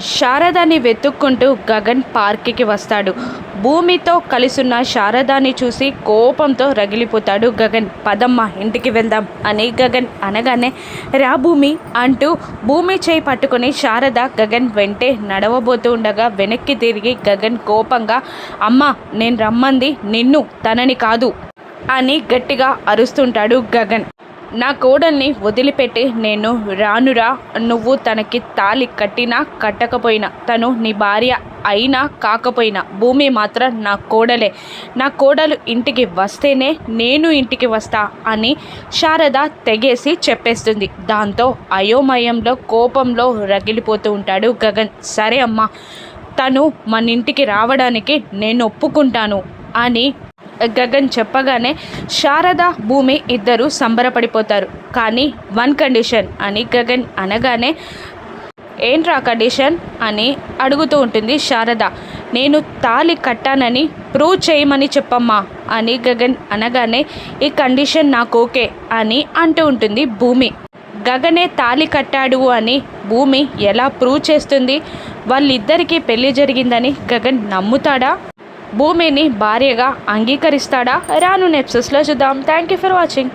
శారదాని వెతుక్కుంటూ గగన్ పార్క్కి వస్తాడు. భూమితో కలిసున్న శారదాని చూసి కోపంతో రగిలిపోతాడు గగన్. పదమ్మ ఇంటికి వెళ్దాం అని గగన్ అనగానే రా భూమి అంటూ భూమి చేయి పట్టుకుని శారద గగన్ వెంటే నడవబోతూ ఉండగా వెనక్కి తిరిగి గగన్ కోపంగా అమ్మ నేను రమ్మంది నిన్ను తనని కాదు అని గట్టిగా అరుస్తుంటాడు గగన్. నా కోడల్ని వదిలిపెట్టి నేను రానురా. నువ్వు తనకి తాలి కట్టినా కట్టకపోయినా తను నీ భార్య అయినా కాకపోయినా భూమి మాత్రం నా కోడలే. నా కోడలు ఇంటికి వస్తేనే నేను ఇంటికి వస్తా అని శారద తెగేసి చెప్పేస్తుంది. దాంతో అయోమయంలో కోపంలో రగిలిపోతూ ఉంటాడు గగన్. సరే అమ్మా తను మన ఇంటికి రావడానికి నేను ఒప్పుకుంటాను అని గగన్ చెప్పగానే శారద భూమి ఇద్దరు సంబరపడిపోతారు. కానీ వన్ కండిషన్ అని గగన్ అనగానే ఏంట్రా కండిషన్ అని అడుగుతూ ఉంటుంది శారద. నేను తాలి కట్టానని ప్రూవ్ చేయమని చెప్పమ్మా అని గగన్ అనగానే ఈ కండిషన్ నాకు ఓకే అని అంటూ ఉంటుంది భూమి. గగనే తాలి కట్టాడు అని భూమి ఎలా ప్రూవ్ చేస్తుంది? వాళ్ళిద్దరికీ పెళ్ళి జరిగిందని గగన్ నమ్ముతాడా? భూమిని భార్యగా అంగీకరిస్తాడా? రాను నెప్సెస్లో చూద్దాం. Thank you for watching